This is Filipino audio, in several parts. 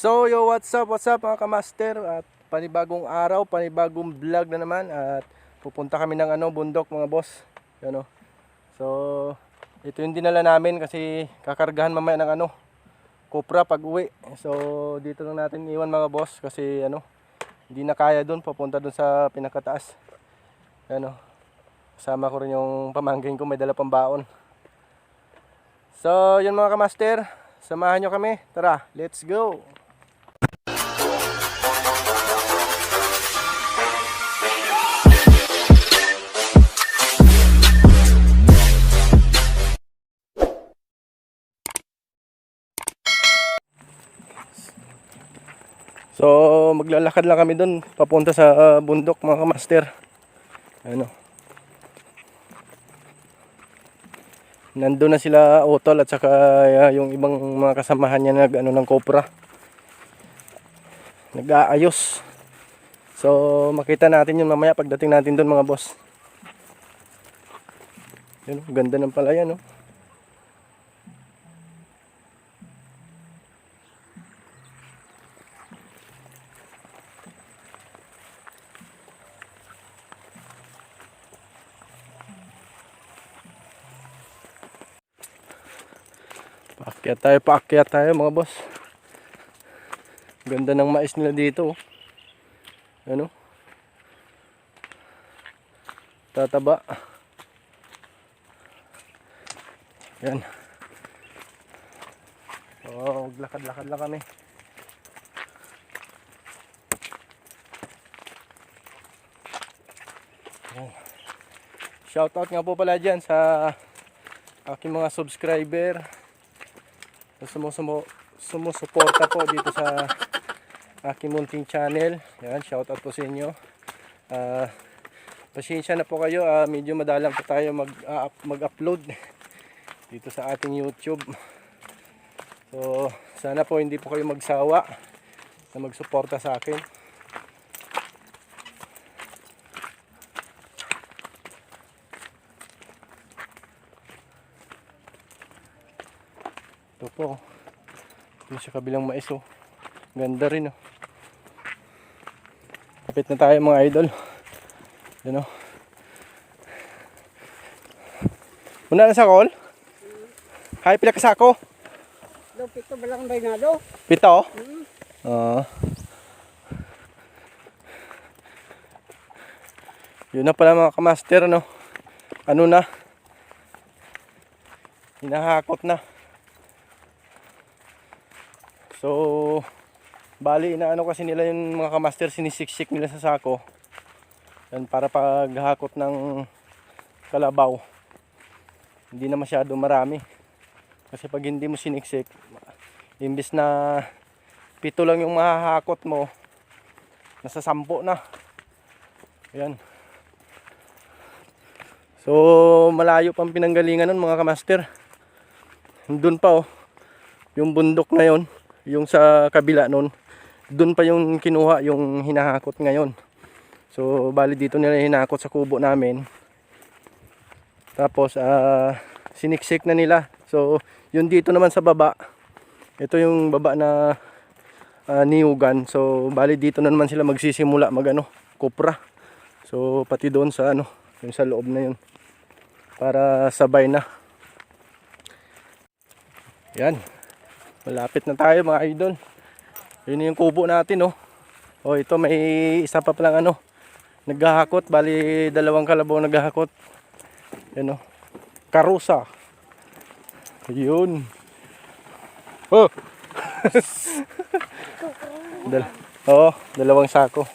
So yo, what's up, what's up mga kamaster? At panibagong araw, panibagong vlog na naman. At pupunta kami ng ano, bundok mga boss. Yan o So, ito yung dinala namin kasi kakargahan mamaya ng ano Cupra pag uwi. So, dito lang natin iwan mga boss Kasi ano, hindi na kaya dun, papunta dun sa pinakataas. Yan o Kasama ko rin yung pamangkin ko, may dala pang baon. So, yun mga kamaster. Samahan nyo kami. Tara, let's go! So, maglalakad lang kami doon papunta sa ah, bundok mga kamaster. Ano? Nandun na sila Utol at saka ah, yung ibang mga kasamahan niya nag ano ng Cobra. Nag-aayos. So, makita natin yun mamaya pagdating natin doon mga boss. Yun, ganda ng palayan, no? Paakyat tayo, paakyat tayo mga boss. Ganda ng mais nila dito. oh. Ano? Tataba. Yan. Oh, maglakad-lakad lang kami. Yan. Shoutout nga po pala dyan sa aking mga subscriber sumusumo, sumusuporta po dito sa aking munting channel. Yan, shoutout po sa inyo. Ah, pasensya na po kayo, ah, medyo madalang po tayo mag, up- mag-upload dito sa ating YouTube. So, sana po hindi po kayo magsawa na magsuporta sa akin. Po. Ito sa kabilang mais oh. Ganda rin oh. Kapit na tayo mga idol. Yan oh. Una na sa call? Hay, pila ka sako? Do pito balang bay na do. Pito? Oo. Yun na pala mga kamaster, no? Ano na? Hinahakot na. So, bali na ano kasi nila yung mga kamaster, sinisiksik nila sa sako. Yan, para paghakot ng kalabaw. Hindi na masyado marami. Kasi pag hindi mo siniksik, imbis na pito lang yung mahahakot mo, nasa sampo na. Ayan. So, malayo pang pinanggalingan nun mga kamaster. Doon pa oh, yung bundok na yon, yung sa kabila nun, doon pa yung kinuha yung hinahakot ngayon. So, bali dito nila hinakot sa kubo namin. Tapos, ah, siniksik na nila. So, yun dito naman sa baba. Ito yung baba na ah, niyugan. So, bali dito na naman sila magsisimula mag ano, kupra. So, pati doon sa ano, yung sa loob na yun. Para sabay na. Yan. Malapit na tayo mga idol. Yun yung kubo natin, oh. Oh, ito may isa pa palang ano, naghahakot. Bali, dalawang kalabaw naghahakot. Yan, oh. Karusa. Ayun. Oh. Dal Oo, dalawang sako.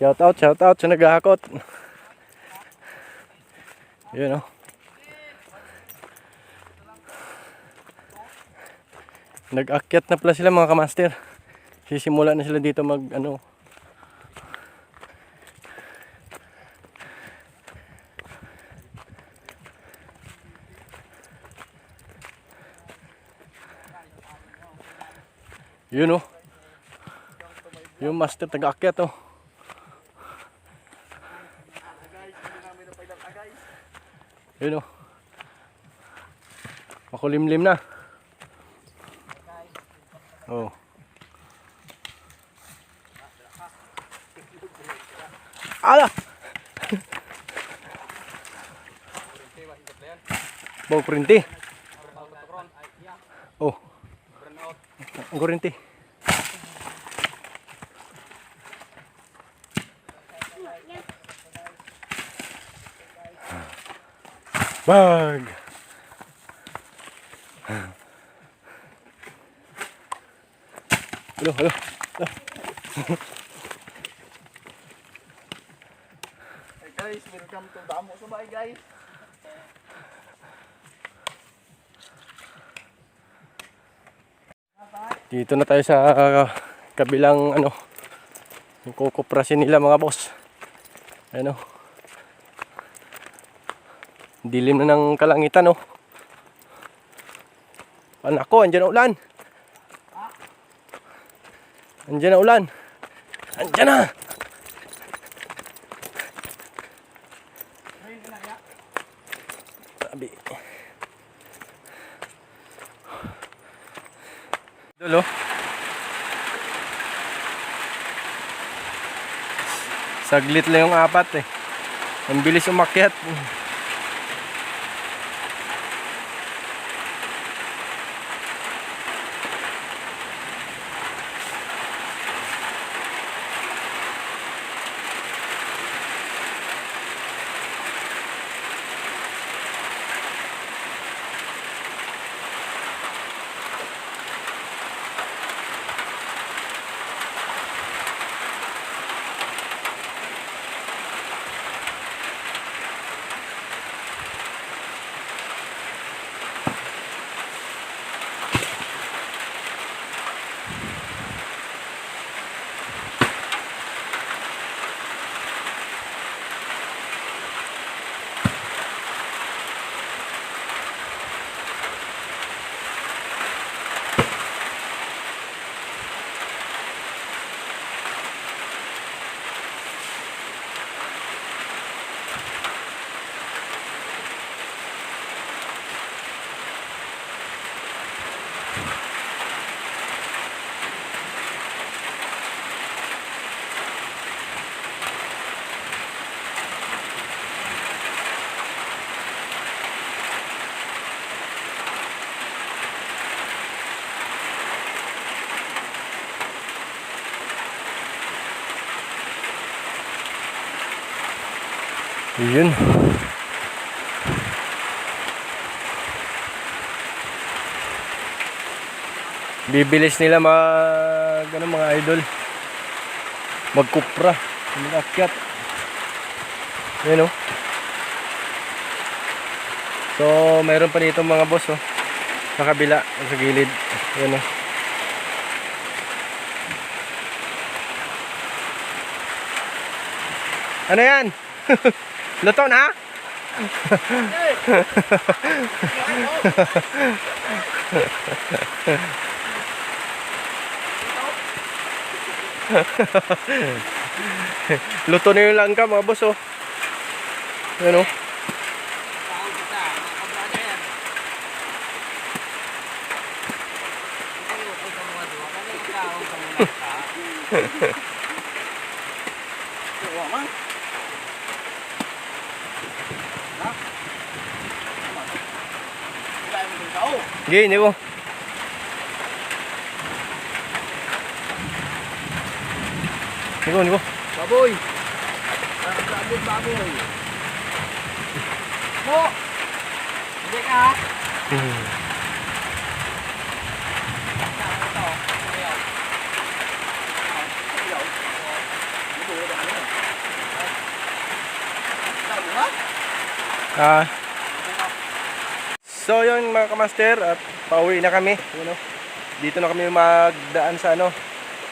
Shout out, shout out sa naghahakot. Yun oh. Nag-akyat na pala sila mga kamaster. Sisimula na sila dito mag ano. Yun oh. Yung master taga-akyat oh. Yun oh. Makulimlim na. Oh. Ala! Bau kurinti. Oh. Ang kurinti. Bag. Halo, halo. Hey welcome to Damo Subay guys. Dito na tayo sa kabilang ano yung kukuprasin nila mga boss. Ano? Dilim na ng kalangitan oh. Anak ko, andyan na ulan. Andyan na ulan. Andyan na. Sabi. Dulo. Saglit lang yung apat eh. Ang bilis umakyat. Yun. Bibilis nila mag ano, mga idol. Magkupra, magakyat. Yan oh. So, mayroon pa dito mga boss oh. Sa kabila, sa gilid. Yan oh. Ano yan? Luto na? Luto na yung langka mga boss oh. Yan oh. Tawag kita, mga kabrother. Ito yung ito mga dua. Ano yung tawag sa mga ka? Ito man. Ha? Wala mo din tao. Sige, hindi ko. Hindi ko, hindi ko. Baboy. Baboy, baboy. Mo. Hindi ka. Hmm. Ah. So yun mga kamaster at pauwi na kami, you know. Dito na kami magdaan sa ano,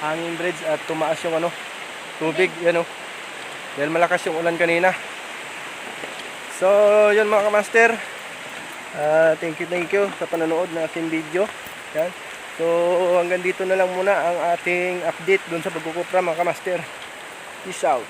hanging bridge at tumaas yung ano, tubig, you know. Dahil malakas yung ulan kanina. So yun mga kamaster. Ah, thank you, thank you sa panonood ng aking video. Yan. So hanggang dito na lang muna ang ating update dun sa pagkukupra mga kamaster. Peace out.